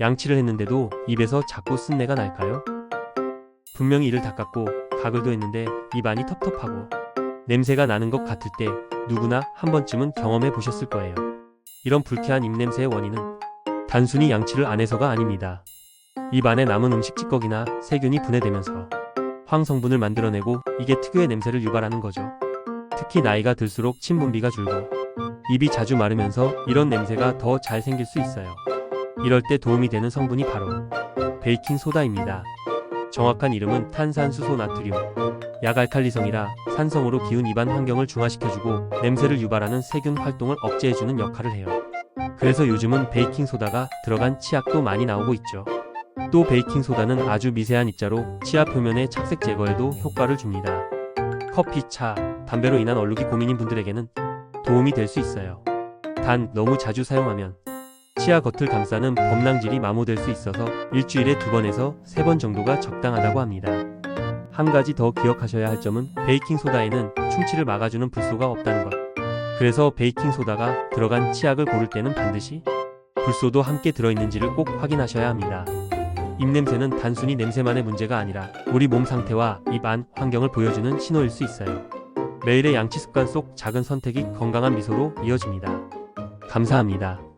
양치를 했는데도 입에서 자꾸 쓴내가 날까요? 분명히 이를 닦았고 가글도 했는데 입안이 텁텁하고 냄새가 나는 것 같을 때 누구나 한 번쯤은 경험해 보셨을 거예요. 이런 불쾌한 입냄새의 원인은 단순히 양치를 안 해서가 아닙니다. 입 안에 남은 음식 찌꺼기나 세균이 분해되면서 황성분을 만들어내고 이게 특유의 냄새를 유발하는 거죠. 특히 나이가 들수록 침 분비가 줄고 입이 자주 마르면서 이런 냄새가 더 잘 생길 수 있어요. 이럴 때 도움이 되는 성분이 바로 베이킹 소다입니다. 정확한 이름은 탄산수소 나트륨. 약알칼리성이라 산성으로 기운 입안 환경을 중화시켜주고 냄새를 유발하는 세균 활동을 억제해주는 역할을 해요. 그래서 요즘은 베이킹 소다가 들어간 치약도 많이 나오고 있죠. 또 베이킹 소다는 아주 미세한 입자로 치아 표면의 착색 제거에도 효과를 줍니다. 커피, 차, 담배로 인한 얼룩이 고민인 분들에게는 도움이 될 수 있어요. 단 너무 자주 사용하면 치아 겉을 감싸는 범랑질이 마모될 수 있어서 일주일에 두 번에서 세 번 정도가 적당하다고 합니다. 한 가지 더 기억하셔야 할 점은 베이킹 소다에는 충치를 막아주는 불소가 없다는 것. 그래서 베이킹 소다가 들어간 치약을 고를 때는 반드시 불소도 함께 들어있는지를 꼭 확인하셔야 합니다. 입냄새는 단순히 냄새만의 문제가 아니라 우리 몸 상태와 입 안 환경을 보여주는 신호일 수 있어요. 매일의 양치 습관 속 작은 선택이 건강한 미소로 이어집니다. 감사합니다.